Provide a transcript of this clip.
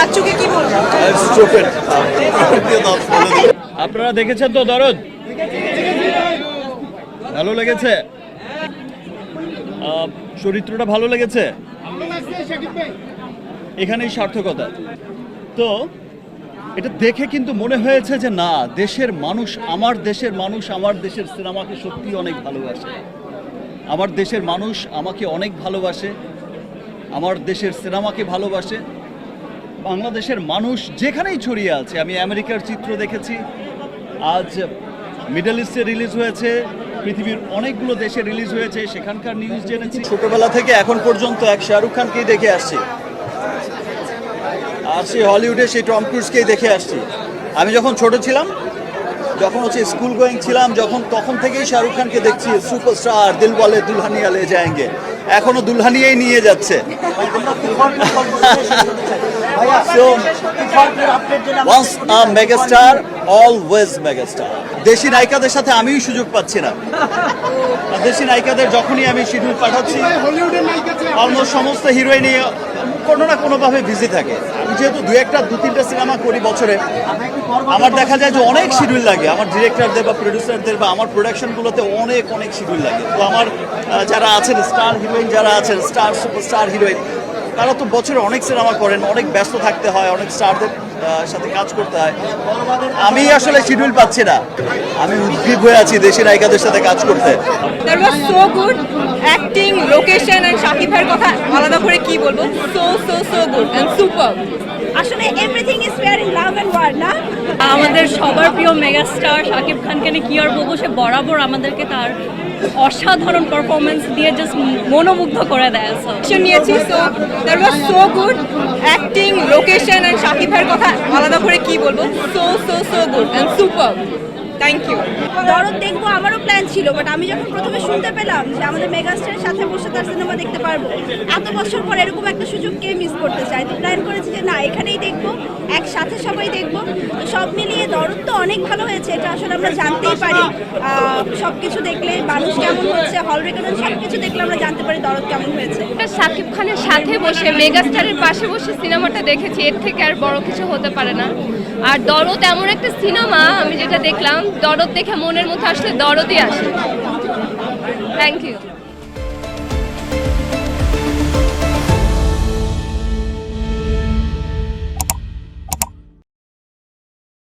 চাচুকে কি স্টুপিড আপনারা দেখেছেন তো দরদ? ভালো লেগেছে? চরিত্রটা ভালো লেগেছে? এখানেই সার্থকতা। তো, এটা দেখে কিন্তু মনে হয়েছে যে না, দেশের মানুষ আমার দেশের মানুষ, আমার দেশের সিনেমাকে সত্যি অনেক ভালোবাসে। আমার দেশের মানুষ আমাকে অনেক ভালোবাসে। আমার দেশের সিনেমাকে ভালোবাসে। বাংলাদেশের মানুষ যেখানেই ছড়িয়ে আছে, আমি আমেরিকার চিত্র দেখেছি। আজ মিডল ইস্টে রিলিজ হয়েছে, পৃথিবীর অনেকগুলো দেশে রিলিজ হয়েছে, সেখানকার নিউজ জেনেছি। ছোটবেলা থেকে এখন পর্যন্ত এক শাহরুখ খানকেই দেখে আসছি। আর সেই হলিউডে সেই টম ক্রুজকেই দেখে আসছি। আমি যখন ছোট ছিলাম, যখন হচ্ছে স্কুল গোয়িং ছিলাম, যখন তখন থেকেই শাহরুখ খানকে দেখছি, সুপারস্টার বলে দুলহানিয়া লে যায়েঙ্গে। এখনও দুলহানিয়াই নিয়ে যাচ্ছে। A megastar, always megastar. দেশি নায়িকাদের সাথে আমিই সুযোগ পাচ্ছি না। দেশি নায়িকাদের যখনই আমি শিডিউল পাঠাচ্ছি অলমোস্ট সমস্ত হিরোইনই কোনো না কোনোভাবে বিজি থাকে। আমি যেহেতু দু একটা, দু তিনটা সিনেমা করি বছরে। আমার দেখা যায় যে অনেক শিডিউল লাগে। আমার ডিরেক্টরদের বা প্রডিউসারদের বা আমার প্রোডাকশনগুলোতে অনেক অনেক শিডিউল লাগে। তো আমার যারা আছেন স্টার হিরোইন যারা আছেন স্টার সুপারস্টার হিরোইন তারা তো বছরে অনেক সিনেমা করেন, অনেক ব্যস্ত থাকতে হয়, অনেক স্টারদের সাথে কাজ করতে হয়। আমি আসলে শিডিউল পাচ্ছি না। আমি উদ্গ্রীব হয়ে আছি দেশি নায়িকাদের সাথে কাজ করতে। লোকেশন এন্ড শাকিব ভাইয়ের কথা আলাদা করে কি বলব? So so so good and super আসলে everything is fair in love and war না? আমাদের সবার প্রিয় মেগাস্টার শাকিব খানকে নিয়ে কি আর বলব? সে বরাবর আমাদেরকে তার অসাধারণ পারফরমেন্স দিয়ে জাস্ট মনোমুগ্ধ করে দেয় ডিসিশন নিয়েছি। So that was so good acting location and Shakib ভাইয়ের কথা আলাদা করে কি বলব? So so so good and super thank you দরদ দেখব আমারও প্ল্যান ছিল বাট আমি যখন প্রথমে শুনতে পেলাম যে আমাদের মেগাস্টারের সাথে বসে তার সিনেমা দেখতে পারব। এত বছর পর এরকম একটা সুযোগ কে মিস করতে চায়? তো প্ল্যান করেছি যে না, এখানেই দেখব, একসাথে সবাই দেখব। তো সব মিলিয়ে দরদ তো অনেক ভালো হয়েছে, এটা আসলে আমরা জানতেই পারি। সব কিছু দেখলে মানুষ কেমন হচ্ছে হল রেকর্ড সব কিছু দেখলে আমরা জানতে পারি দরদ কেমন হয়েছে। শাকিব খানের সাথে বসে, মেগাস্টারের পাশে বসে সিনেমাটা দেখেছি, এর থেকে আর বড় কিছু হতে পারে না। আর দরদ এমন একটা সিনেমা, আমি যেটা দেখলাম, দরদ দেখে মনের মধ্যে আসলে দরদই আসে। Thank you